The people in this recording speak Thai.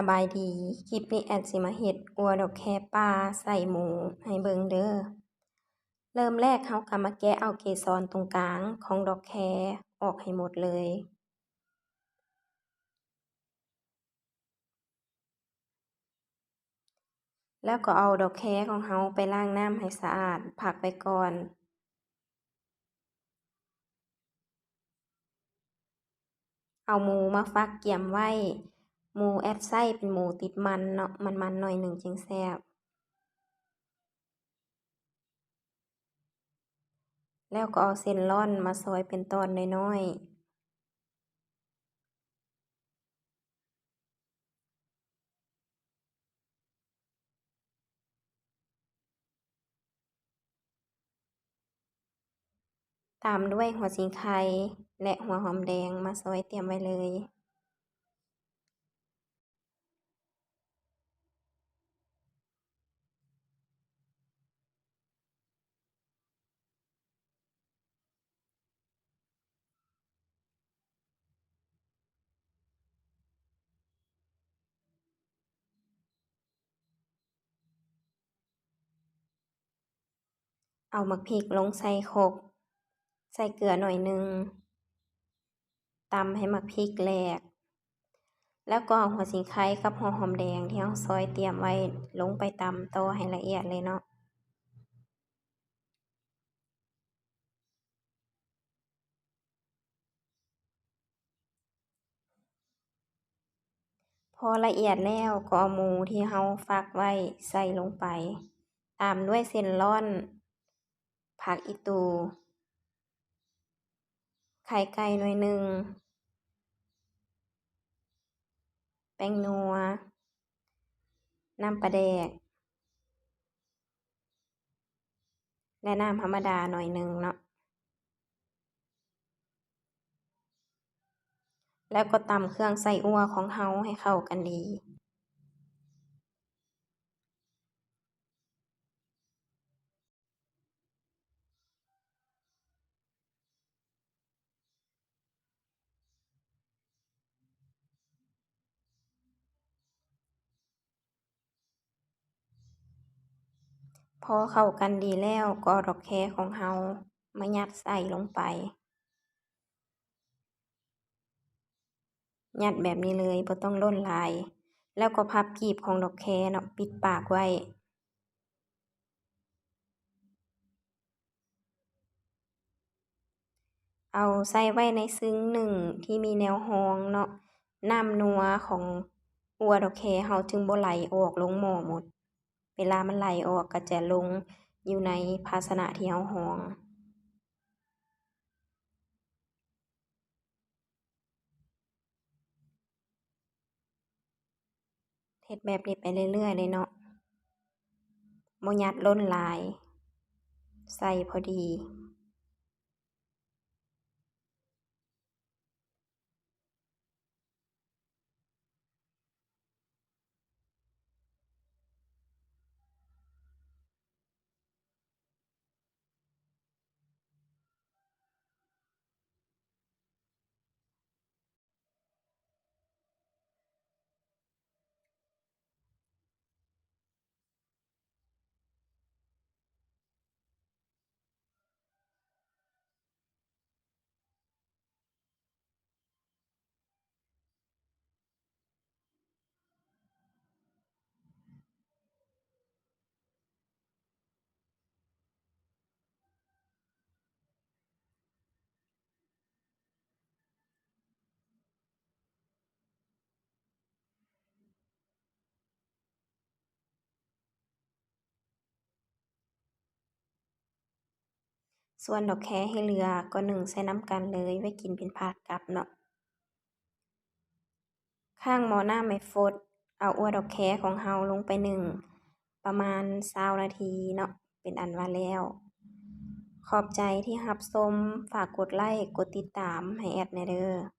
สบายดีคลิปนี้แอดสิมาเฮ็ดอัวดอกแคป่าใส่หมูให้เบิงเด้อเริ่มแรกเราก็มาแกะเอาเกสรตรงกลางของดอกแคออกให้หมดเลย แล้วก็เอาดอกแคของเราไปล้างน้ำให้สะอาดพักไว้ก่อนเอาหมูมาฟักเกี่ยมไว้ หมูแอดไส้เป็นหมูติดมันเนาะมันๆหน่อยหนึ่งจึงแซ่บแล้วก็เอาเส้นร่อนมาซอยเป็นตอนน้อยๆ ตามด้วยหัวสิงไคและหัวหอมแดงมาซอยเตรียมไว้เลย เอาหมักพริกลงใส่โคกใส่เกลือหน่อยหนึ่งตำให้หมักพริกแหลก แล้วก็เอาหัวสิงไคกับหัวหอมแดงที่เราซอยเตรียมไว้ลงไปตำต่อให้ละเอียดเลยเนาะพอละเอียดแล้วก็เอาหมูที่เราฟักไว้ใส่ลงไป ตามด้วยเส้นร่อน ผักอีตู ไข่ไก่หน่อยหนึ่ง แป้งนัว น้ำปลาแดก และน้ำธรรมดาหน่อยหนึ่งเนาะ แล้วก็ตำเครื่องใส่อัวของเราให้เข้ากันดี พอเข้ากันดีแล้วก็ดอกแคของเรามายัดใส่ลงไป ยัดแบบนี้เลยบ่ต้องล้นลาย แล้วก็พับกีบของดอกแคเนาะปิดปากไว้ เอาใส่ไว้ในซึ้งหนึ่งที่มีแนวรองเนาะน้ำนัวของอัวดอกแคเราจึงบ่ไหลออกลงหม้อหมด เวลามันไหลออกก็จะลงอยู่ในภาชนะที่เรารองเฮ็ดแบบนี้ไปเรื่อยๆเลยเนาะโมยัดล้นลาย ใส่พอดี ส่วนดอกแคให้เหลือก็หนึ่งใส่น้ำกันเลยไว้กินเป็นผักกับเนาะข้างหม้อน้าไม่ฟด เอาอัวดอกแคของเราลงไปหนึ่งประมาณซาวนาทีเนาะเป็นอันว่าแล้ว ขอบใจที่หับชมฝากกดไลค์กดติดตามให้แอดในเด้อ